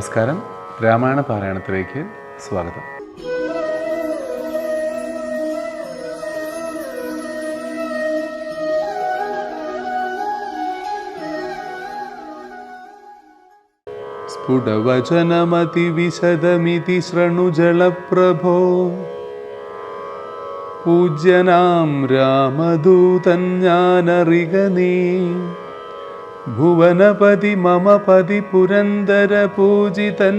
നമസ്കാരം. രാമായണ പാരായണത്തിലേക്ക് സ്വാഗതം. പൂജ്യനാം രാമദൂതൻ ഞാനറിക നീ ഭുവനപതി മമ പതി പുരന്തര പൂജിതൻ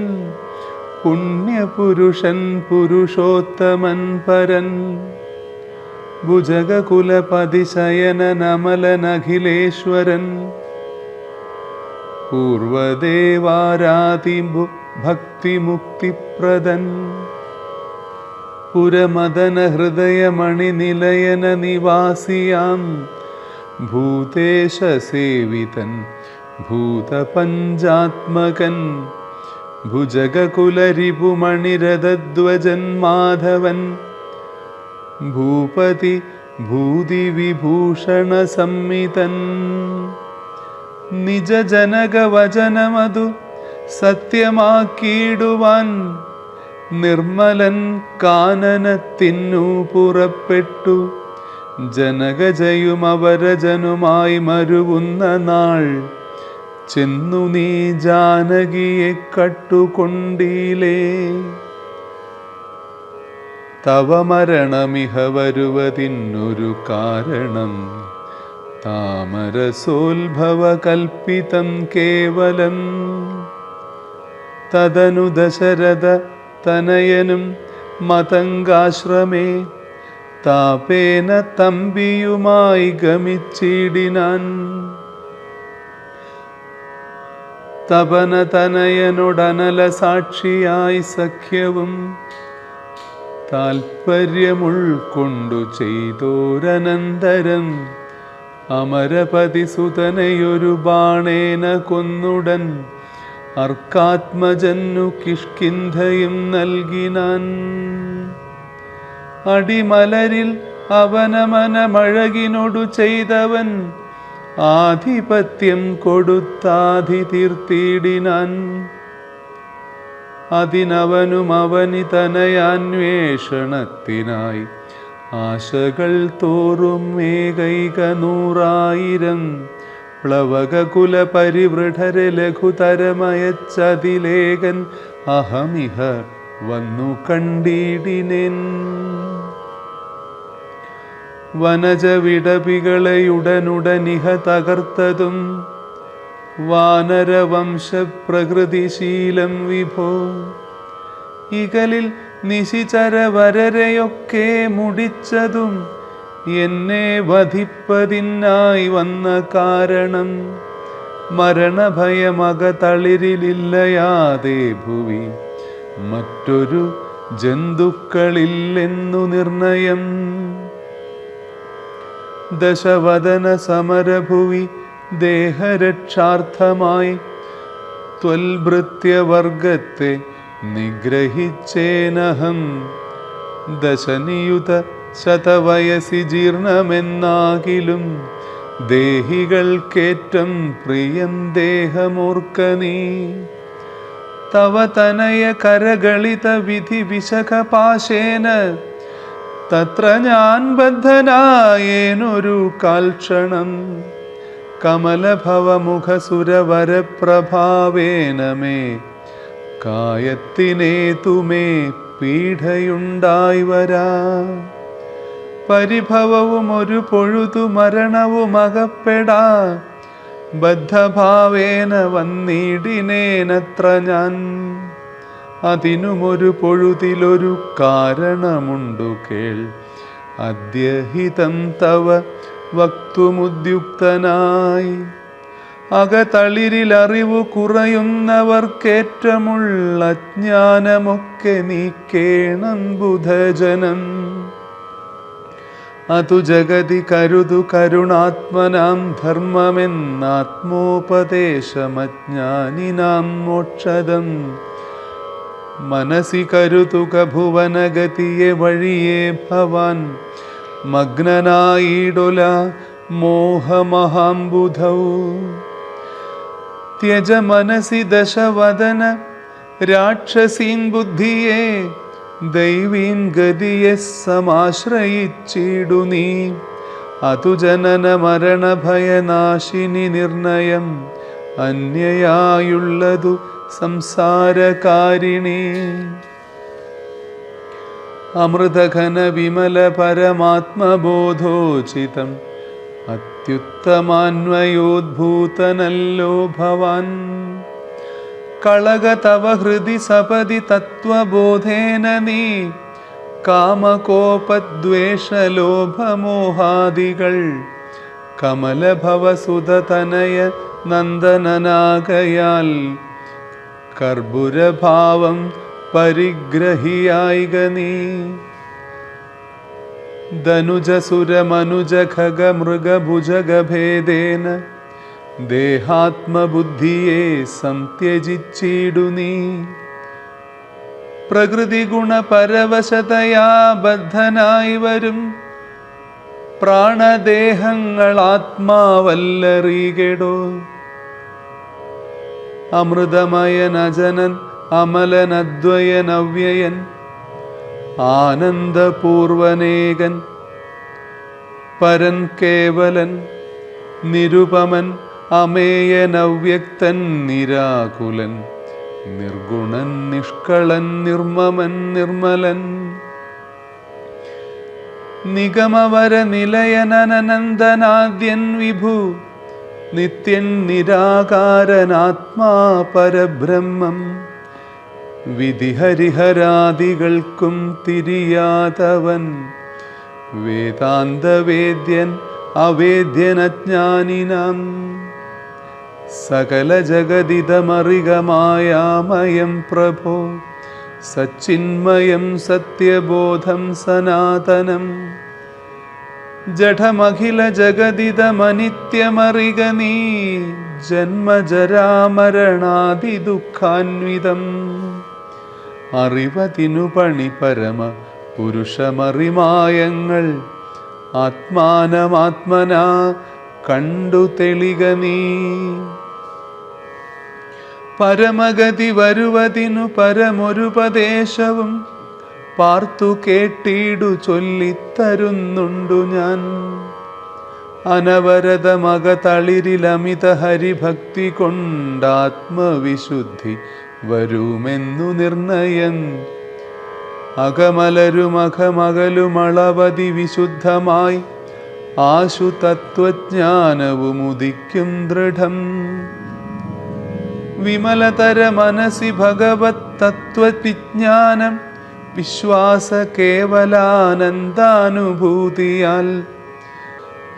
പുണ്യപുരുഷൻ പുരുഷോത്തമൻ പരൻ. ഭുജഗകുലപതി ശയനനമലനഖിലേശ്വരൻ പൂർവദേവാരാതി ഭക്തിമുക്തിപ്രദൻ. പുരമദന ഹൃദയമണിനിലയന നിവാസിയാം ഭൂതേശസേവിതൻ ഭൂതപഞ്ചാത്മകൻ ഭുജകുലരിപുമണിരഥധ്വജൻ മാധവൻ ഭൂപതി ഭൂതിവിഭൂഷണ സംമിതൻ നിജജനകവചനമതു സത്യമാക്കിയിടുവാൻ നിർമ്മലൻ കാനനത്തിന്നു പുറപ്പെട്ടു. ജനകജയും അവരജനുമായി മരുവുന്ന നാൾ. ചെന്നു നീ ജാനകിയെ കട്ടുകൊണ്ടീലേ. തവ മരണമിഹ വരുവതിന്നൊരു കാരണം. താമരസോത്ഭവ കൽപ്പിതം കേവലം. തദനു ദശരഥ തനയനും മതങ്കാശ്രമേ താപേന തമ്പിയുമായി ഗമിച്ചിടിനാൻ. തപന തനയനൊടനല സാക്ഷിയായി സഖ്യവും താൽപ്പര്യമുൾക്കൊണ്ടു ചെയ്തോരനന്തരം അമരപതി സുതനയൊരു ബാണേന കൊന്നുടൻ അർക്കാത്മജന്നു കിഷ്കിന്ധയും നൽകിനാൻ. അടിമലരിൽ അവനമനമഴകിനൊടു ചെയ്തവൻ ആധിപത്യം കൊടുത്താധി തീർത്തിടിനാൻ അതിനവനും അവനി തനയാന്വേഷണത്തിനായി ആശകൾ തോറും ഏകൈക നൂറായിരം പ്ലവകകുല പരിവൃഢരെ ലഘുതരമയച്ചതിലേകൻ അഹമിഹ വന്നു കണ്ടിടിനെൻ. വനജ വിടപികളെയുടനുടനിഹ തകർത്തതും വാനരവംശ പ്രകൃതിശീലം വിഭോ. ഇകലിൽ നിശിചരവരരെയൊക്കെ മുടിച്ചതും എന്നെ വധിപ്പതിനായി വന്ന കാരണം മരണഭയമകതളിരിലില്ലയാതെ ഭുവി. മറ്റൊരു ജന്തുക്കളില്ലെന്നു നിർണയം. ദശവദന സമരഭുവി ദേഹരക്ഷാർത്ഥമായി ത്വൽഭൃത്യവർഗത്തെ നിഗ്രഹിച്ചേനഹം. ദശനിയുത ശതവയസി ജീർണമെന്നാകിലും ദേഹികൾക്കേറ്റം പ്രിയം ദേഹമൂർക്കനീ തവ തനയ കരകളിത വിധി വിശഖപാശേന തത്ര ഞാൻ ബദ്ധനായേനൊരു കാൽക്ഷണം. കമലഭവമുഖസുരവരപ്രഭാവേന മേ കായത്തിനേതുമേ പീഠയുണ്ടായി വരാ. പരിഭവവും ഒരു പൊഴുതു മരണവും അകപ്പെടാ ബദ്ധഭാവേന വന്നിടിനേനത്ര ഞാൻ അതിനുമൊരു പൊഴുതിലൊരു കാരണമുണ്ടു കേൾ. അദ്യഹിതം തവ വക്തുമുദ്യുക്തനായി. അകതളിരിൽ അറിവു കുറയുന്നവർക്കേറ്റമുള്ള ജ്ഞാനമൊക്കെ നീക്കേണം ബുധജനം അതു ജഗതി കരുതു കരുണാത്മനാം ധർമ്മമെന്നാത്മോപദേശമജ്ഞാനിനാം മോക്ഷദം. മനസി കരുതുക ഭുവനഗതിയെ വഴിയെ ഭവാൻ. മഗ്നനായിടൊല മോഹമഹാംബുധൗ. ത്യജ മനസി ദശവദന രാക്ഷസീൻ ബുദ്ധിയെ ദൈവീൻ ഗതിയെ സമാശ്രയിച്ചിടു നീ അതുജനന മരണഭയനാശിനി മരണ ഭയനാശിനി നിർണയം അന്യയായുള്ളതു സംസാരകാരിണി. അമൃതഘന വിമല പരമാത്മബോധോചിതം അത്യുത്തമാന്വയോദ്ഭൂതനല്ലോ ഭവാൻ. കളക തവ ഹൃദി സപതി തത്വബോധേന നീ കാമകോപദ്വേഷലോഭമോഹാദികൾ. കമലഭവസുതനയ നന്ദനനാകയാൽ കർബുരഭാവം പരിഗ്രഹിയായിക നീ. ധനുജസുരമനുജഖഗമൃഗഭുജഗഭേദേന ഖഗ മൃഗഭുജഗഭേദേന ദേഹാത്മബുദ്ധിയെ സംത്യജിച്ചിടു നീ. പ്രകൃതി ഗുണപരവശതയാ ബദ്ധനായി വരും. പ്രാണദേഹങ്ങൾ ആത്മാവല്ലറികെടോ അമൃതമയൻ അജനൻ അമലൻ അദ്വയൻ അവ്യയൻ ആനന്ദപൂർവനേകൻ പരൻ കേവലൻ നിരുപമൻ അമേയൻ അവ്യക്തൻ നിരാകുലൻ നിർഗുണൻ നിഷ്കളൻ നിർമ്മമൻ നിർമ്മലൻ. നിഗമവര നിലയനനന്ദനാദ്യൻ വിഭു നിത്യൻ നിരാകാരനാത്മാ പരബ്രഹ്മം. വിധിഹരിഹരാദികൾക്കും തിരിയാതവൻ. വേദാന്തവേദ്യൻ അവേദ്യനജ്ഞാനിനാം. സകല ജഗതിതമറികമായാമയം പ്രഭോ. സച്ചിന്മയം സത്യബോധം സനാതനം. ജഠമഖില ജഗതിതമനിത്യമറിക നീ ജന്മജരാമരണാതി ദുഃഖാൻവിതം അറിവതിനു പണി പരമ പുരുഷമറിമായങ്ങൾ. ആത്മാനമാത്മനാ കണ്ടു തെളിക നീ. പരമഗതി വരുവതിനു പരമൊരുപദേശവും പാർത്തു കേട്ടിടു ചൊല്ലിത്തരുന്നുണ്ടു ഞാൻ. അനവരതമക തളിരിലമിത ഹരിഭക്തി കൊണ്ടാത്മവിശുദ്ധി വരുമെന്നു നിർണയം അകമലരുമകമകലുമളവതി വിശുദ്ധമായി ആശു തത്വജ്ഞാനവും ഉദിക്കും ദൃഢം. വിമലതര മനസി ഭഗവത് തത്വവിജ്ഞാനം വിശ്വാസ കേവലാനന്ദാനുഭൂതിയാൽ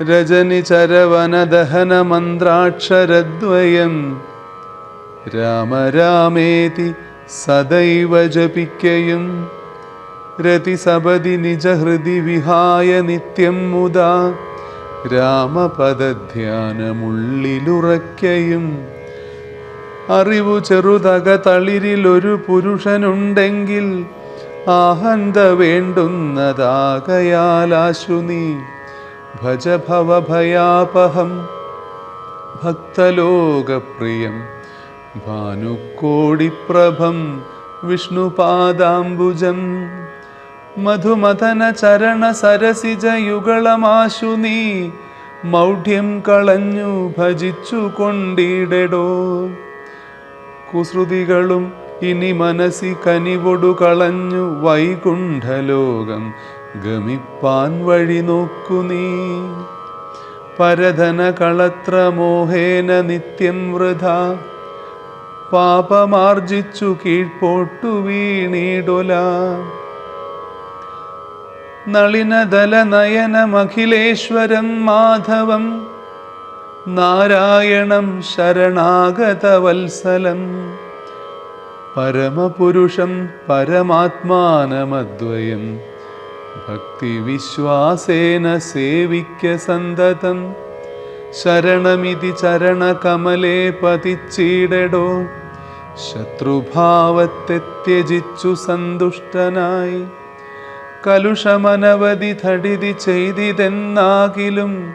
രജനി ചരവനദഹന മന്ത്രാക്ഷരദ്വയം രാമരാമേതി സദൈവ ജപിക്കയും രതിസപതി നിജഹൃതി വിഹായ നിത്യം മുതാ രാമപദധ്യാനമുള്ളിലുറയ്ക്കയും. അറിവു ചെറുതക തളിരിലൊരു പുരുഷനുണ്ടെങ്കിൽ ആഹന്ത വേണ്ടുന്നതാകയാലാശു നീ. ഭജഭവഭയാപഹം ഭക്തലോകപ്രിയം. ഭാനുക്കോടിപ്രഭം വിഷ്ണുപാദാംബുജം. മധുമഥന ചരണ സരസിജയുഗളമാശു നീ. മൗഢ്യം കളഞ്ഞു ഭജിച്ചു കൊണ്ടിടടോ കുസൃതികളും ഇനി മനസ്സി കനിവൊടു കളഞ്ഞു വൈകുണ്ഠലോകം ഗമിപ്പാൻ വഴി നോക്കു നീ. പരധന കളത്ര മോഹേന നിത്യം വൃഥ പാപമാർജിച്ചു കീഴ്പോട്ടു വീണിടൊല. നളിനദല നയനമഖിലേശ്വരം മാധവം നാരായണം ശരണാഗതവത്സലം. പരമപുരുഷം പരമാത്മാനമദ്വയം. ഭക്തിവിശ്വാസേന സേവിക്ക സന്തതം. ശരണമിതി ചരണകമലേ പതിച്ചിടടോ. ശത്രുഭാവത്തെ ത്യജിച്ചു സന്തുഷ്ടനായി. കലുഷമനവധി ധടിതി ചെയ്തിതെന്നാകിലും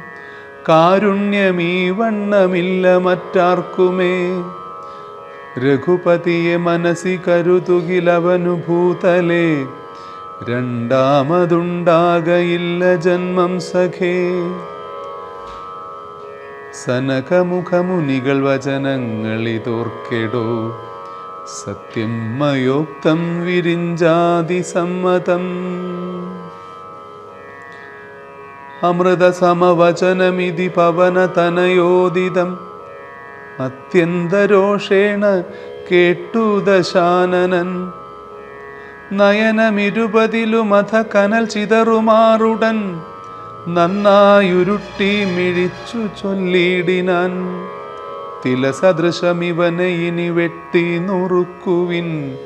കാരുണ്യമീ വണ്ണമില്ല മറ്റാർക്കുമേ. രഘുപതിയെ മനസ്സി കരുതുകിലവനു ഭൂതലേ രണ്ടാമതുണ്ടാകയില്ല ജന്മം സഖേ. സനകമുഖമുനികൾ വചനങ്ങളിതോർക്കെടോ സത്യം മയോക്തം വിരിഞ്ചാതി സമ്മതം. അമൃതസമവചനമിതി പവനതനയോദിതം അത്യന്തരോഷേണ കേട്ടു ദശാനനൻ. നയനമിരുപതിലുമഥ കനൽ ചിതറുമാറുടൻ നന്നായുരുട്ടി മിഴിച്ചു ചൊല്ലിയിടിനാൻ തിലസദൃശമിവനെ ഇനി വെട്ടി നുറുക്കുവിൻ.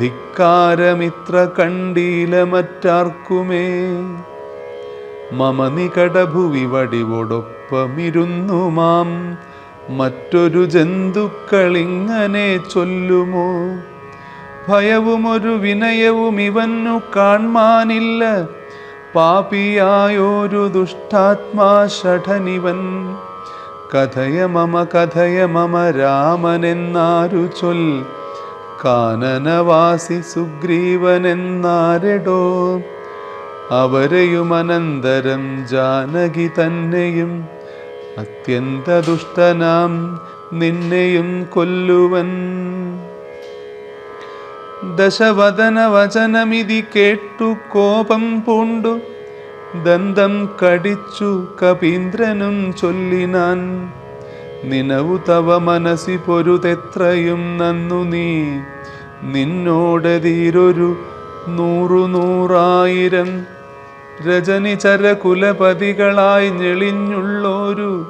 ധിക്കാരമിത്ര കണ്ടീല മറ്റാർക്കുമേ. മമ വടിവോടൊപ്പമിരുന്നു മാം മറ്റൊരു ജന്തുക്കളിങ്ങനെ ചൊല്ലുമോ? ഭയവും ഒരു വിനയവും ഇവന്നു കാൺമാനില്ല പാപിയായൊരു ദുഷ്ടാത്മാ ഷഠനിവൻ. കഥയ മമ കഥയ മമ രാമനെന്നാരു ചൊൽ. കാനനവാസി സുഗ്രീവനെന്നാരെടോ? അവരെയും അനന്തരം ജാനകി തന്നെയും അത്യന്ത ദുഷ്ടനാം നിന്നെയും കൊല്ലുവൻ. ദശവദന വചനമിതി കേട്ടു കോപം പൂണ്ടു. ദന്തം കടിച്ചു കപീന്ദ്രനും ചൊല്ലിനാൻ. നിനവു തവ മനസ്സി പൊരുതെത്രയും നന്നു നീ. നിന്നോടതീരൊരു നൂറു നൂറായിരം രജനിചര ചരകുലപതികളായി ഞെളിഞ്ഞുള്ളോരു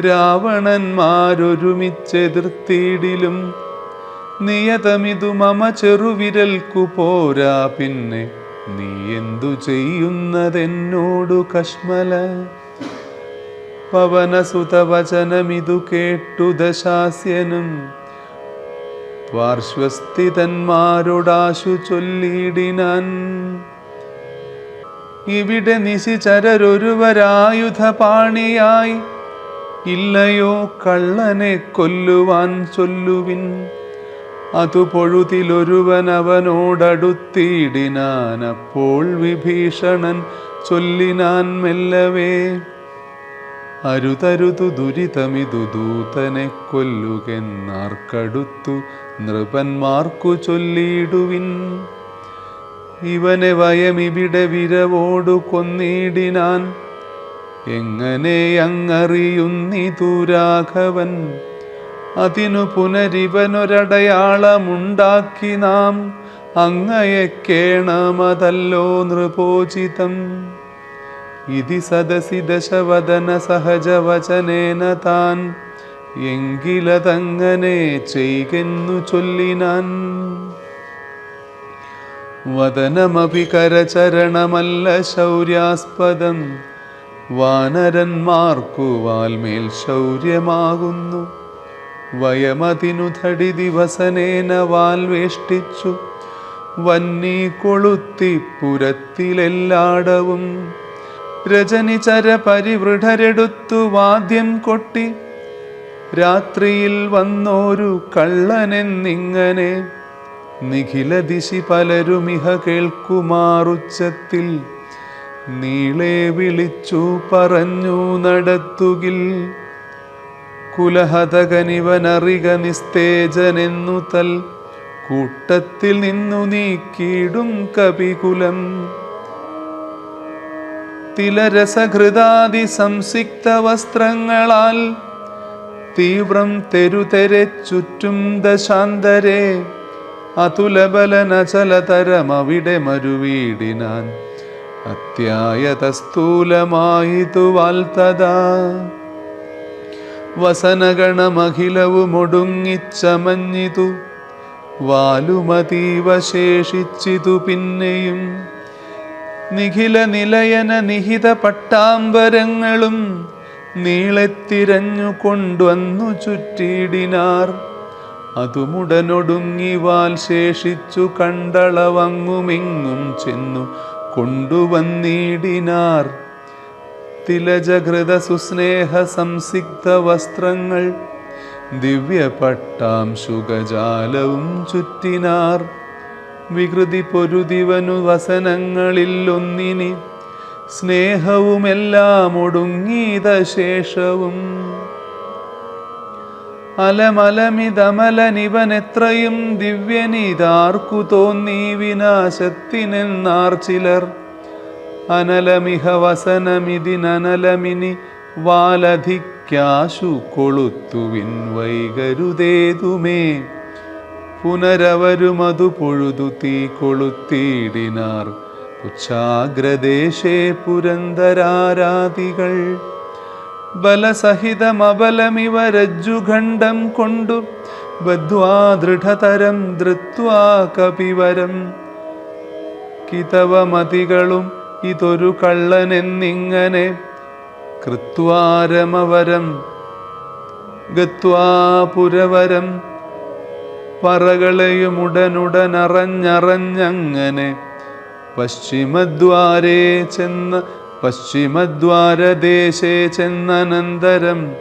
രാവണന്മാരൊരുമിച്ചെതിർത്തിയിടിലും നിയതമിതു മമ ചെറുവിരൽക്കു പോരാ പിന്നെ നീ എന്തു ചെയ്യുന്നതെന്നോടു കശ്മല. പവനസുതവചനമിതു കേട്ടു ദശാസ്യനും പാർശ്വസ്ഥിതന്മാരോടാശു ചൊല്ലിയിടിനാൻ. ഇവിടെ നിശിചരൊരുവരായുധപാണിയായി ഇല്ലയോ കള്ളനെ കൊല്ലുവാൻ ചൊല്ലുവിൻ. അതു പൊഴുതിലൊരുവൻ വിഭീഷണൻ ചൊല്ലിനാൻ മെല്ലവേ. അരുതരുതു ദുരിതമിതു ദൂതനെ കൊല്ലുകെന്നാർക്കടുത്തു നൃപന്മാർക്കു ചൊല്ലിയിടുവിൻ. ഇവനെ വയമിവിടെ വിരവോടു കൊന്നിടിനാൻ. എങ്ങനെ അങ്ങറിയുന്നിതു രാഘവൻ? അതിനു പുനരിവനൊരടയാളമുണ്ടാക്കി നാം. അങ്ങയെ കേണമതല്ലോ നൃപോചിതം. ഇതി സദസി ദശവദന സഹജവചനേന താൻ. എങ്കിലതങ്ങനെ ചെയ്കെന്നു ചൊല്ലിനാൻ. വദനമപി കരചരണമല്ല ശൗര്യാസ്പദം. വാനരന്മാർക്കു വാൽമേൽ ശൗര്യമാകുന്നു. വയമതിനു ധടി ദിവസനേന വാൽവേഷ്ടിച്ചു. വന്നി കൊളുത്തി പുരത്തിലെല്ലാടവും. രജനിചര പരിവൃഢരെടുത്തു വാദ്യം കൊട്ടി. രാത്രിയിൽ വന്നോരു കള്ളനെന്നിങ്ങനെ നിഖില ദിശി പലരുമിഹ കേൾക്കുമാറുച്ചത്തിൽ. നീളെ വിളിച്ചു പറഞ്ഞു നടത്തുകിൽ. കുലഹതകനിവനറിക നിസ്തേജനെന്നു തൽ. കൂട്ടത്തിൽ നിന്നു നീക്കിയിടും കപികുലം. തിലരസഹൃദാതി സംസിക്ത വസ്ത്രങ്ങളാൽ തീവ്രം തെരുതെരെ ചുറ്റും ദശാന്തരെ. അതുലബലനചലതരമവിടെ മരുവീടിനാൻ. അത്യായതസ്ഥൂലമായിതു വാൽത്തതാ വസനഗണമഖിലവുമൊടുങ്ങിച്ചമഞ്ഞിതു. വാലുമതീവ ശേഷിച്ചിതു പിന്നെയും നിഖില നിലയന നിഹിത പട്ടാംബരങ്ങളും നീളത്തിരഞ്ഞു കൊണ്ടുവന്നു ചുറ്റിയിടിനാർ അതുമുടനൊടുങ്ങി വാൽ ശേഷിച്ചു കണ്ടളവങ്ങുമിങ്ങും ചെന്നു കൊണ്ടുവന്നിടിനാർ. തിലജഘൃത സുസ്നേഹ സംസിഗ്ധ വസ്ത്രങ്ങൾ ദിവ്യപട്ടാം സുഖജാലവും ചുറ്റിനാർ. വികൃതി പൊരുതിവനു വസനങ്ങളിൽ ഒന്നിനി സ്നേഹവുമെല്ലാം ഒടുങ്ങീത ശേഷവും അലമലമിതമലനിവനെത്രയും ദിവ്യനിതാർക്കു തോന്നി വിനാശത്തിനെന്നാർ ചിലർ. അനലമിഹ വസനമിതിനനലമിനി വാലധിക്കാശു കൊളുത്തുവിൻ വൈകരുതേതുമേ. പുനരവരുമതു പൊഴുതു തീ കൊളുത്തിയിടിനാർ ഉച്ഛാഗ്രദേശേ പുരന്തരാരാദികൾ ബലസഹിതമബലമിവ രജ്ജുഖണ്ഡം കൊണ്ടു ബദ്ധ്വാ ദൃഢതരം ധൃത്വാ കപിവരം. കിതവമതികളും ഇതൊരു കള്ളനെന്നിങ്ങനെ കൃത്വാരമവരം ഗത്വാ പുരവരം പറകളെയുമുടനുടനറഞ്ഞറഞ്ഞങ്ങനെ പശ്ചിമദ്വാരേ ചെന്ന് പശ്ചിമദ്വാരദേശേ ചെന്നനന്തരം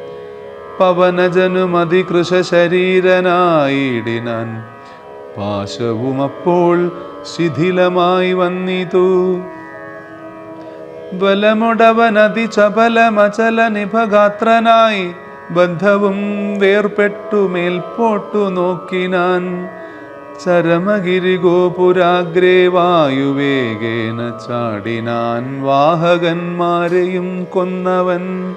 പവനജനുമതികൃശരീരനായിടിനാൻ പാശവും അപ്പോൾ ശിഥിലമായി വന്നിതു. ബലമുടവനതി ചപലമചല നിഭഗാത്രനായി ബന്ധവും വേർപെട്ടു മേൽപോട്ടു നോക്കിനാൻ. ചരമഗിരി ഗോപുരാഗ്രേ വായുവേഗേന ചാടിനാൻ വാഹകന്മാരെയും കൊന്നവൻ.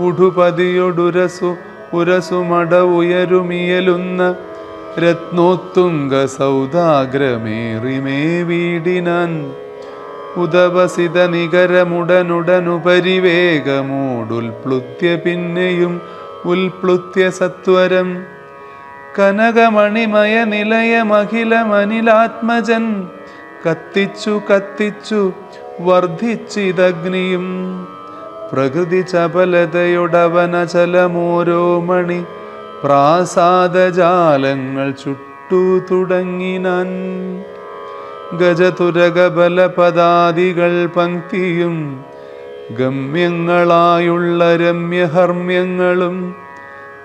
ഉടുപതിയൊടുരസു ഉരസുമട ഉയരുമിയലുന്ന രത്നോത്തുംഗ സൗദാഗ്രമേറിമേ വീടിനാൻ. ഉദവസിത നികരമുടനുടനുപരിവേഗമോടുൽപ്ലുത്യ പിന്നെയും ഉൽപ്ലുത്യ സത്വരം കനകമണിമയ നിലയമഖിലമനിലാത്മജൻ കത്തിച്ചു കത്തിച്ചു വർദ്ധിച്ചിതഗ്നിയും പ്രകൃതി ചപലതയുടവനചലമോരോ മണി പ്രാസാദജാലങ്ങൾ ചുട്ടു തുടങ്ങിനാൻ. ഗജതുരകബലപദാദികൾ പങ്ക്തിയും ഗമ്യങ്ങളായുള്ള രമ്യഹർമ്മ്യങ്ങളും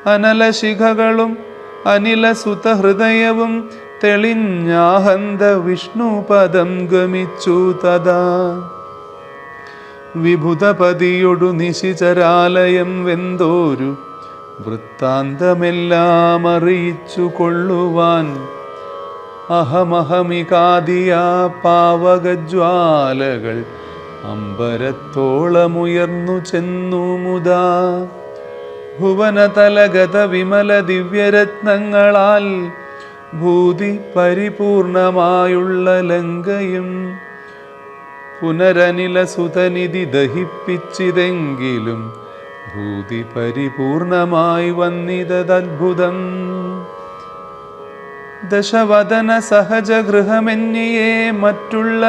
അനലശിഖകളും അനിലസുതഹൃദയവും തെളിഞ്ഞാഹന്ത വിഷ്ണുപദം ഗമിച്ചു തഥാ. വിഭുതപതിയൊടു നിശിചരാലയം വെന്തോരു വൃത്താന്തമെല്ലാം അറിയിച്ചു കൊള്ളുവാൻ. അഹമഹമികാദിയ പാവകജ്വാലകൾ അമ്പരത്തോളമുയർന്നു ചെന്നു മുതാ. ഭുവനതലഗത വിമല ദിവ്യരത്നങ്ങളാൽ ഭൂതി പരിപൂർണമായുള്ള ലങ്കയും പുനരനില സുതനിധി ദഹിപ്പിച്ചിതെങ്കിലും ഭൂതി പരിപൂർണമായി വന്നിതദ്ഭുതം ദശവദന സഹജ ഗൃഹമെന്നിയെ മറ്റുള്ള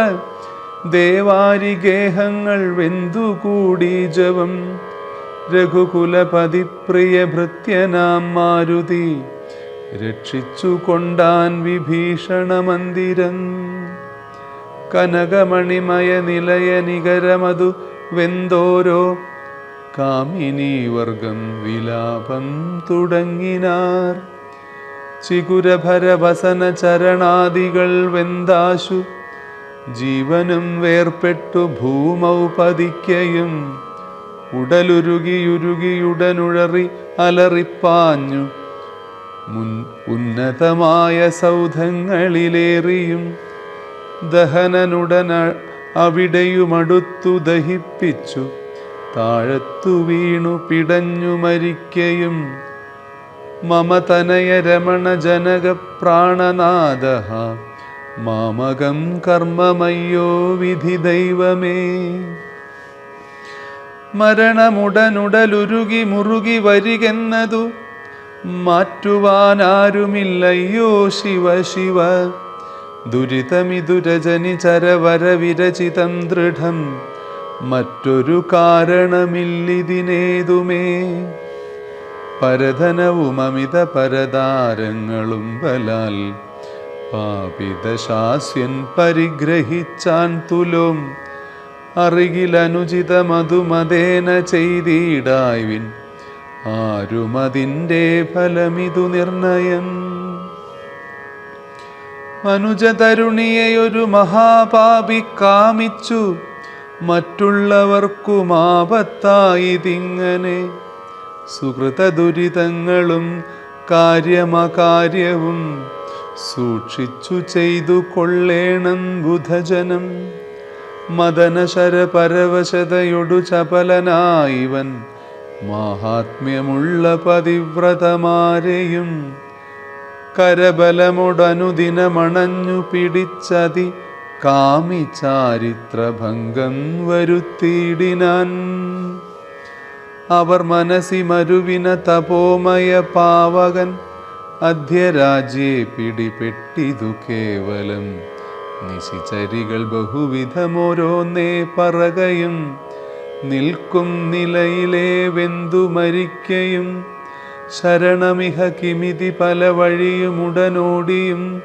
ദേവാരി ദേവാരിഗേഹങ്ങൾ വെന്തുകൂടി ജവം രഘുകുലപതി പ്രിയ ഭൃത്യനാം മാരുതി രക്ഷിച്ചു കൊണ്ടാൻ വിഭീഷണ മന്ദിരം കനകമണിമയ നിലയ നികരമതു വെന്തോരോ കാമിനി വർഗം വിലാപം തുടങ്ങിനാർ. ചികുരഭരവസന ചരണാദികൾ വെന്താശു ജീവനും വേർപ്പെട്ടു ഭൂമൗ പതിക്കയും ഉടലുരുകിയുരുകിയുടനുഴറി അലറിപ്പാഞ്ഞു. മുൻ ഉന്നതമായ സൗധങ്ങളിലേറിയും ദഹനനുടന അവിടെയുമടുത്തു ദഹിപ്പിച്ചു. താഴത്തു വീണു പിടഞ്ഞു മരിക്കയും മമതനയ രമണ ജനക പ്രാണനാദ മാമകം കർമ്മമയ്യോ വിധി ദൈവമേ. മരണമുടനുടലുരുകി മുറുകി വരികെന്നതു മാറ്റുവാനാരുമില്ലയ്യോ ശിവ ശിവ. ദുരിതമിതുരജനി ചരവര വിരചിതം ദൃഢം. മറ്റൊരു കാരണമില്ലിതിനേതുമേ. പരധനവും അമിത പരതാരങ്ങളും ബലാൽ. പാപിതശാസ്യൻ പരിഗ്രഹിച്ചാൻ തുലോം. അറികിലനുചിതമതുമതേന ചെയ്തിടായ്വിൻ. ആരുമതിന്റെ ഫലമിതു നിർണയം. അനുജതരുണിയെയൊരു മഹാപാപി കാമിച്ചു. മറ്റുള്ളവർക്കുമാപത്തായി തിങ്ങനെ സുഹൃത ദുരിതങ്ങളും കാര്യമകാര്യവും സൂക്ഷിച്ചു ചെയ്തു കൊള്ളേണം ബുധജനം. മദനശര പരവശതയൊടു ചപലനായിവൻ മാഹാത്മ്യമുള്ള പതിവ്രതമാരെയും കരബലമുടനുദിനമണഞ്ഞു പിടിച്ചതി കാമി കാമിചാരിത്രഭംഗം വരുത്തിയിടിനാൻ. അവർ മനസി മരുവിന തപോമയ പാവകൻ അധ്യരാജ്യെ പിടിപെട്ടിതു കേവലം നിശിചരികൾ ബഹുവിധമോരോന്നേ പറകയും നിൽക്കും നിലയിലെ വെന്തു മരിക്കയും ശരണമിഹ കിമിതി പല വഴിയുമുടനോടിയും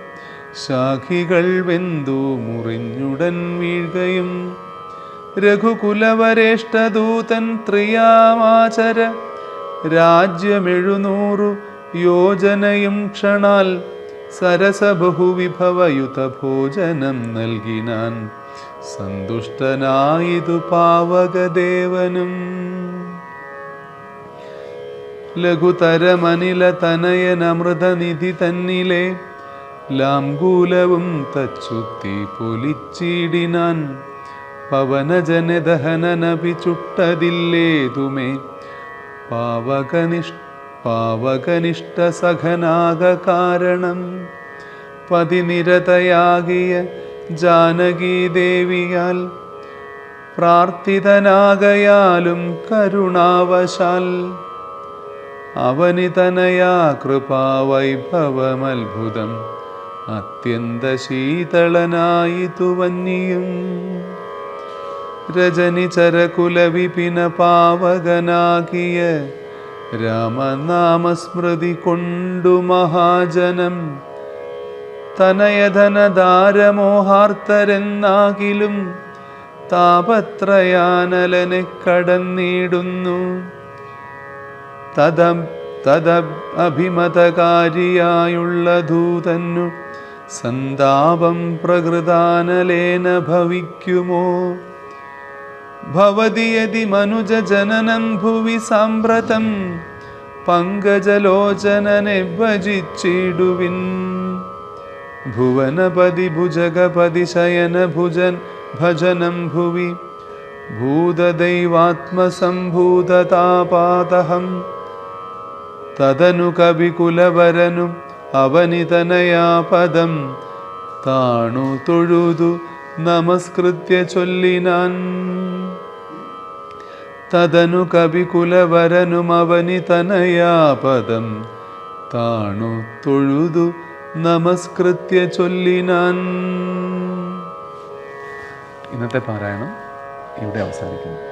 ശാഖികൾ വെന്തു മുറിഞ്ഞുടൻ വീഴുകയും രഘുകുലവരേഷ്ടദൂതൻ ത്രിയാമാചര രാജ്യമെഴുന്നൂറു യോജനയും ക്ഷണാൽ സരസബഹുവിഭവയുത ഭോജനം നൽകിനാൻ സന്തുഷ്ടനായിതു പാവകദേവനും. ലഘുതരമനില തനയനമൃതനിധി തന്നിലെ ലാംഗൂലവും തച്ചുത്തി പൊലിച്ചിടിനാൻ പവനജനദഹനനപി ചുട്ടതില്ലേതുമേ പാവകനിഷ് പാവകനിഷ്ഠ സഖനാക കാരണം പതിനിരതയാകിയ ജാനകീദേവിയാൽ പ്രാർത്ഥിതനാകയാലും കരുണാവശാൽ. അവനിതനയാ കൃപാവൈഭവമത്ഭുതം. അത്യന്ത ശീതളനായി വന്യം രജനിചരകുലവിപിന പാവകനാകിയ രാമനാമസ്മൃതി കൊണ്ടു മഹാജനം. തനയധനധാരമോഹാർത്തരെന്നാകിലും താപത്രയാനലനെ കടന്നിടുന്നു. തദം തദ അഭിമതകാരിയായുള്ള ദൂതന്നു സന്താപം പ്രകൃതാനലേന ഭവിക്കുമോ? ഭവതി യതി മനുജ ജനനം ഭുവി സാമ്പ്രതം പങ്കജലോചനനെ ഭജിച്ചിടുവിൻ. ഭുവനപതി ഭുജഗപതി ശയന ഭുജൻ ഭജനം ഭുവി. ഭൂതദൈവാത്മസംഭൂതതാപാതഹം തദനു കവികുലവരനു അവനിതനയാ പദം താണു തൊഴുതു നമസ്കൃത്യ ചൊല്ലിനാൻ. തദനു കവികുലവരനും അവനിതനയാ പദം താണു തൊഴുതു നമസ്കൃത്യ ചൊല്ലിനാൻ. ഇന്നത്തെ പാരായണം ഇവിടെ അവസാനിക്കുന്നു.